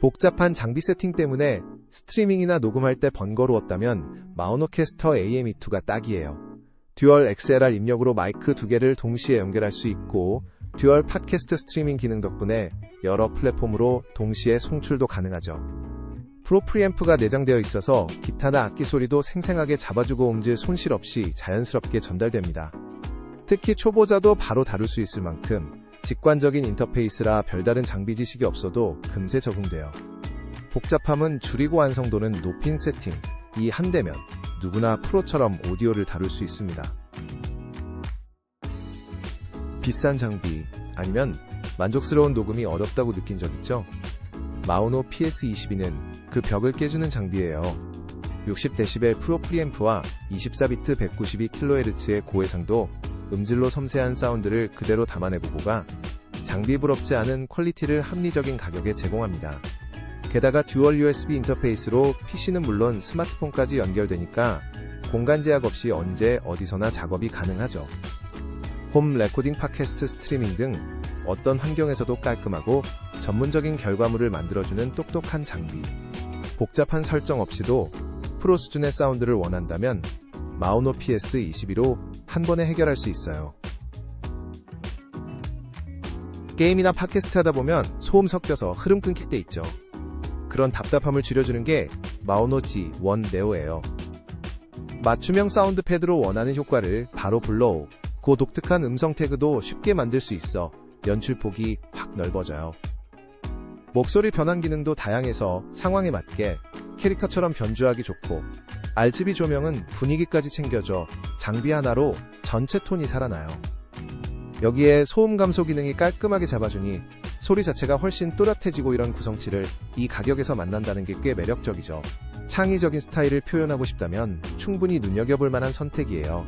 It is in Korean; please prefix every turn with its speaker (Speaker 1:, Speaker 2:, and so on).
Speaker 1: 복잡한 장비 세팅 때문에 스트리밍이나 녹음할 때 번거로웠다면 마우노캐스터 AME2가 딱이에요. 듀얼 XLR 입력으로 마이크 두 개를 동시에 연결할 수 있고 듀얼 팟캐스트 스트리밍 기능 덕분에 여러 플랫폼으로 동시에 송출도 가능하죠. 프로 프리앰프가 내장되어 있어서 기타나 악기 소리도 생생하게 잡아주고 음질 손실 없이 자연스럽게 전달됩니다. 특히 초보자도 바로 다룰 수 있을 만큼 직관적인 인터페이스라 별다른 장비 지식이 없어도 금세 적응돼요. 복잡함은 줄이고 완성도는 높인 세팅. 이 한 대면 누구나 프로처럼 오디오를 다룰 수 있습니다. 비싼 장비 아니면 만족스러운 녹음이 어렵다고 느낀 적 있죠? 마우노 PS22는 그 벽을 깨주는 장비예요. 60dB 프로 프리앰프와 24비트 192kHz의 고해상도 음질로 섬세한 사운드를 그대로 담아내보고가 장비 부럽지 않은 퀄리티를 합리적인 가격에 제공합니다. 게다가 듀얼 USB 인터페이스로 PC는 물론 스마트폰까지 연결되니까 공간 제약 없이 언제 어디서나 작업이 가능하죠. 홈 레코딩 팟캐스트 스트리밍 등 어떤 환경에서도 깔끔하고 전문적인 결과물을 만들어주는 똑똑한 장비. 복잡한 설정 없이도 프로 수준의 사운드를 원한다면 마우노 PS22로 한 번에 해결할 수 있어요. 게임이나 팟캐스트 하다 보면 소음 섞여서 흐름 끊길 때 있죠. 그런 답답함을 줄여주는 게 마우노 G1 네오예요. 맞춤형 사운드 패드로 원하는 효과를 바로 불러오. 그 독특한 음성 태그도 쉽게 만들 수 있어 연출 폭이 확 넓어져요. 목소리 변환 기능도 다양해서 상황에 맞게 캐릭터처럼 변주하기 좋고 RGB 조명은 분위기까지 챙겨줘 장비 하나로 전체 톤이 살아나요. 여기에 소음 감소 기능이 깔끔하게 잡아주니 소리 자체가 훨씬 또렷해지고 이런 구성치를 이 가격에서 만난다는 게 꽤 매력적이죠. 창의적인 스타일을 표현하고 싶다면 충분히 눈여겨볼 만한 선택이에요.